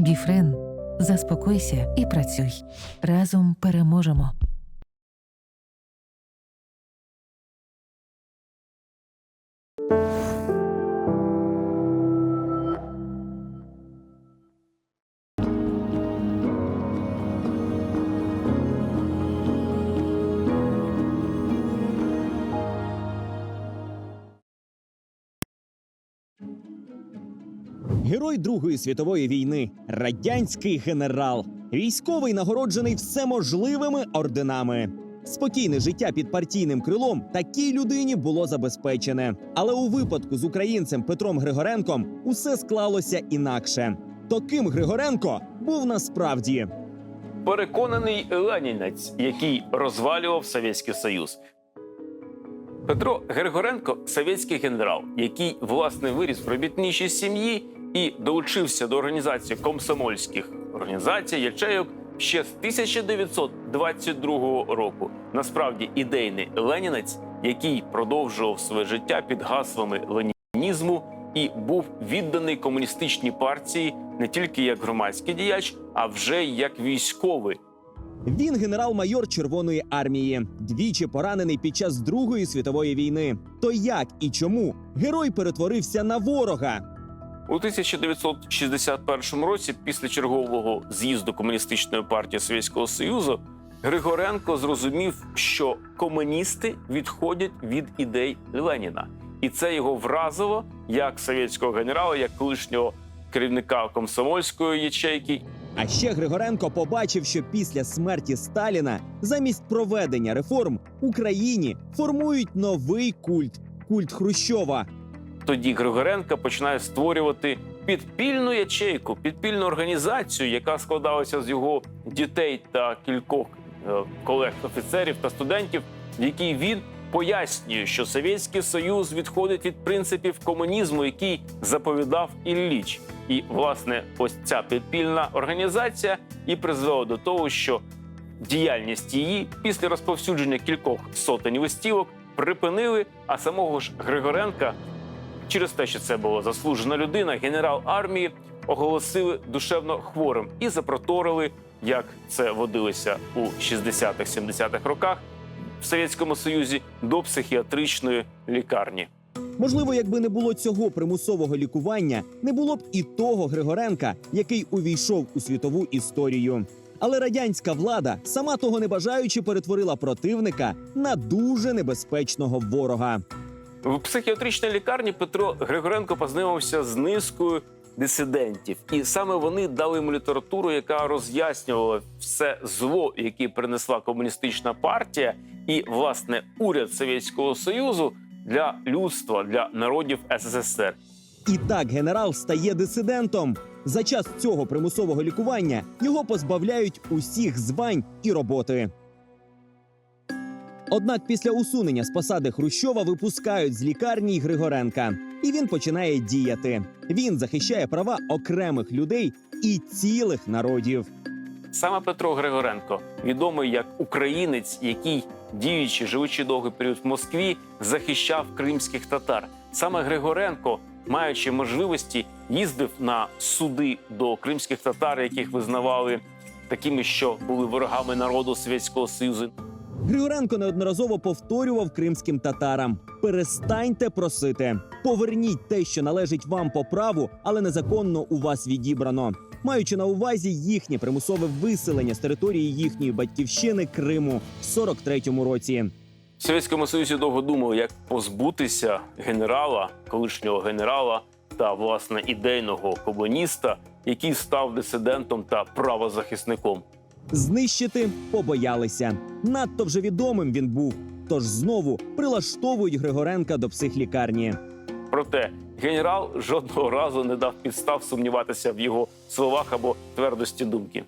Біфрен, заспокойся і працюй. Разом переможемо. Герой Другої світової війни, радянський генерал, військовий нагороджений всеможливими орденами. Спокійне життя під партійним крилом такій людині було забезпечене. Але у випадку з українцем Петром Григоренком усе склалося інакше. То ким Григоренко був насправді? переконаний ленінець, який розвалював Совєтський Союз. Петро Григоренко совєтський генерал, який власне виріс в робітничій сім'ї і долучився до організації комсомольських організацій ячейок ще з 1922 року. Насправді ідейний ленінець, який продовжував своє життя під гаслами ленінізму і був відданий комуністичній партії не тільки як громадський діяч, а вже як військовий. Він генерал-майор Червоної армії, двічі поранений під час Другої світової війни. То як і чому герой перетворився на ворога? У 1961 році, після чергового з'їзду комуністичної партії Совєтського Союзу, Григоренко зрозумів, що комуністи відходять від ідей Леніна, і це його вразило як совєтського генерала, як колишнього керівника комсомольської ячейки А ще Григоренко побачив, що після смерті Сталіна замість проведення реформ Україні формують новий культ культ Хрущова. Тоді Григоренко починає створювати підпільну ячейку, підпільну організацію, яка складалася з його дітей та кількох е, колег офіцерів та студентів, в якій він пояснює, що Совєтський Союз відходить від принципів комунізму, який заповідав Ілліч. І власне, ось ця підпільна організація і призвела до того, що діяльність її після розповсюдження кількох сотень листівок припинили, а самого ж Григоренка через те, що це була заслужена людина, генерал армії оголосили душевно хворим і запроторили, як це водилося у 60-х-70-х роках в Совєтському Союзі до психіатричної лікарні. Можливо, якби не було цього примусового лікування, не було б і того Григоренка, який увійшов у світову історію. Але радянська влада, сама того не бажаючи, перетворила противника на дуже небезпечного ворога. В психіатричній лікарні Петро Григоренко познайомився з низкою дисидентів, і саме вони дали йому літературу, яка роз'яснювала все зло, яке принесла комуністична партія, і власне уряд Совєтського Союзу для людства, для народів СССР. І так генерал стає дисидентом. За час цього примусового лікування його позбавляють усіх звань і роботи. Однак після усунення з посади Хрущова випускають з лікарні Григоренка, і він починає діяти. Він захищає права окремих людей і цілих народів. Саме Петро Григоренко, відомий як українець, який діючи, живучи довгий період в Москві, захищав кримських татар. Саме Григоренко, маючи можливості, їздив на суди до кримських татар, яких визнавали такими, що були ворогами народу Совєтського Союзу. Григоренко неодноразово повторював кримським татарам: перестаньте просити, поверніть те, що належить вам по праву, але незаконно у вас відібрано, маючи на увазі їхнє примусове виселення з території їхньої батьківщини Криму в 43-му році. В Совєтському Союзі довго думали, як позбутися генерала, колишнього генерала та власне ідейного комуніста, який став дисидентом та правозахисником. Знищити побоялися. Надто вже відомим він був. Тож знову прилаштовують Григоренка до психлікарні. Проте генерал жодного разу не дав підстав сумніватися в його словах або твердості думки.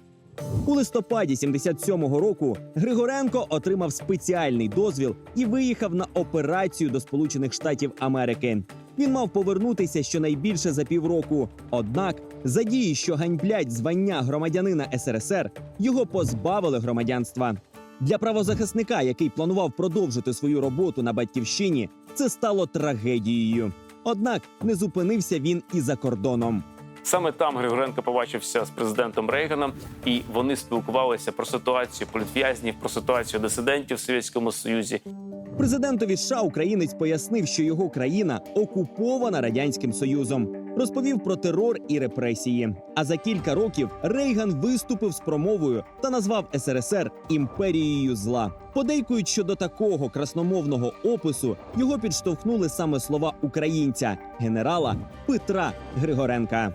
У листопаді 77-го року Григоренко отримав спеціальний дозвіл і виїхав на операцію до Сполучених Штатів Америки. Він мав повернутися щонайбільше за півроку. Однак, за дії, що ганьблять звання громадянина СРСР, його позбавили громадянства. Для правозахисника, який планував продовжити свою роботу на батьківщині, це стало трагедією. Однак не зупинився він і за кордоном. Саме там Григоренко побачився з президентом Рейганом, і вони спілкувалися про ситуацію політв'язнів, про ситуацію дисидентів в Совєтському Союзі. Президентові США українець пояснив, що його країна окупована радянським союзом. Розповів про терор і репресії. А за кілька років Рейган виступив з промовою та назвав СРСР імперією зла. Подейкують, що до такого красномовного опису його підштовхнули саме слова українця генерала Петра Григоренка.